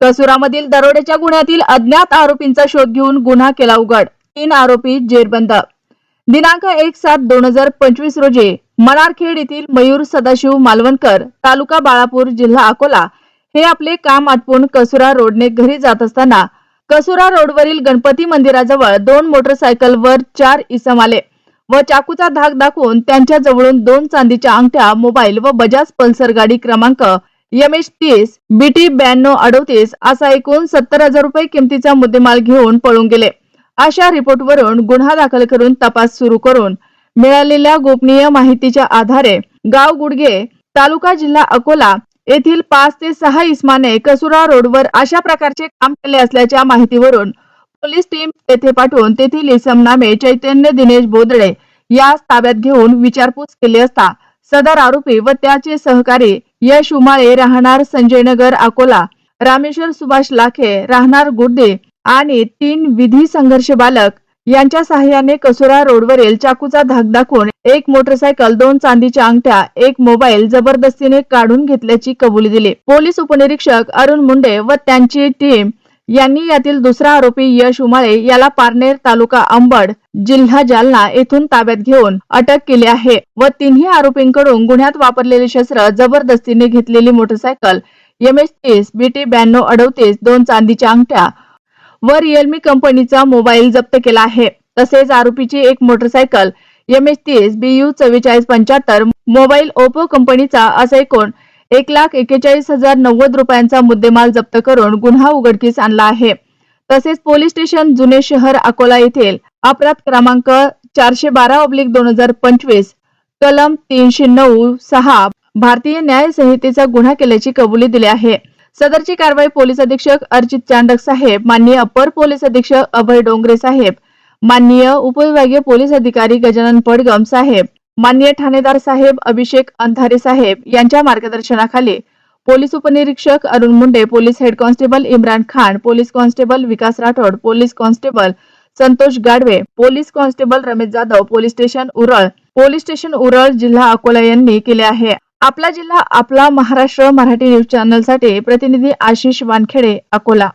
कसुरामधील दरोड्याच्या गुन्ह्यातील अज्ञात आरोपींचा शोध घेऊन गुन्हा केला उघड. तीन आरोपी जेरबंद. दिनांक एक सात दोन हजार पंचवीस रोजी मनारखेड येथील मयूर सदाशिव मालवणकर तालुका बाळापूर जिल्हा अकोला हे आपले काम आटपून कसुरा रोडने घरी जात असताना कसुरा रोडवरील गणपती मंदिराजवळ दोन मोटरसायकलवर चार इसम आले व चाकूचा धाक दाखवून त्यांच्या जवळून दोन चांदीच्या अंगठ्या मोबाईल व बजाज पल्सर गाडी क्रमांक एम एच तीस बीटी ब्याण्णव अडोतीस असा एकूण सत्तर हजार रुपये किमतीचा मुद्देमाल घेऊन पळून गेले. अशा रिपोर्टवरून गुन्हा दाखल करून तपास सुरू करून मिळालेल्या गोपनीय माहितीच्या आधारे गाव गुडगे तालुका जिल्हा अकोला येथील पाच ते सहा इस्माने कसुरा रोडवर अशा प्रकारचे काम केले असल्याच्या माहितीवरून पोलीस टीम तेथे पाठवून तेथील इसम नामे चैतन्य दिनेश बोदडे यास ताब्यात घेऊन विचारपूस केली असता सदर आरोपी व त्याचे सहकारी यश उमाळे राहणार संजयनगर अकोला. रामेश्वर सुभाष लाखे राहणार गुड्डे आणि तीन विधी संघर्ष बालक यांच्या सहाय्याने कसुरा रोडवरील चाकूचा धाक दाखवून एक मोटरसायकल दोन चांदीच्या अंगठ्या एक मोबाईल जबरदस्तीने काढून घेतल्याची कबुली दिली. पोलीस उपनिरीक्षक अरुण मुंडे व त्यांची टीम यांनी यातील दुसरा आरोपी यश उमाळे याला पारनेर तालुका अंबड जिल्हा जालना येथून ताब्यात घेऊन अटक केली आहे व तिन्ही आरोपींकडून गुन्ह्यात वापरलेले शस्त्र जबरदस्तीने घेतलेली मोटरसायकल एम एच तीस बीटी ब्याण्णव अडवतीस दोन चांदीच्या अंगठ्या व रिअलमी कंपनीचा मोबाईल जप्त केला आहे. तसेच आरोपीची एक मोटरसायकल एम एच तीस बी यू चव्वेचाळीस पंच्याहत्तर मोबाईल ओप्पो कंपनीचा असा एकूण एक लाख एकेचाळीस हजार नव्वद रुपयांचा मुद्देमाल जप्त करून गुन्हा उघडकीस आणला आहे. तसेच पोलीस स्टेशन जुने शहर अकोला येथील अपराध क्रमांक चारशे बारा ऑब्लिक दोन हजार पंचवीस कलम तीनशे नऊ सहा भारतीय न्याय संहितेचा गुन्हा केल्याची कबुली दिली आहे. सदरची कारवाई पोलीस अधीक्षक अर्चित चांडक साहेब माननीय अपर पोलीस अधीक्षक अभय डोंगरे साहेब माननीय उपविभागीय पोलीस अधिकारी गजानन पडगम साहेब माननीय ठाणेदार साहेब अभिषेक अंधारे साहेब यांच्या मार्गदर्शनाखाली पोलीस उपनिरीक्षक Arun Munde police head constable Imran Khan police constable Vikas Rathod police constable Santosh Gadve police constable Ramesh Jadhav police station Ural police station Ural जिल्हा अकोला यांनी केले आहे. आपला जिल्हा आपला महाराष्ट्र मराठी न्यूज चॅनलसाठी प्रतिनिधी आशिष वानखेडे अकोला.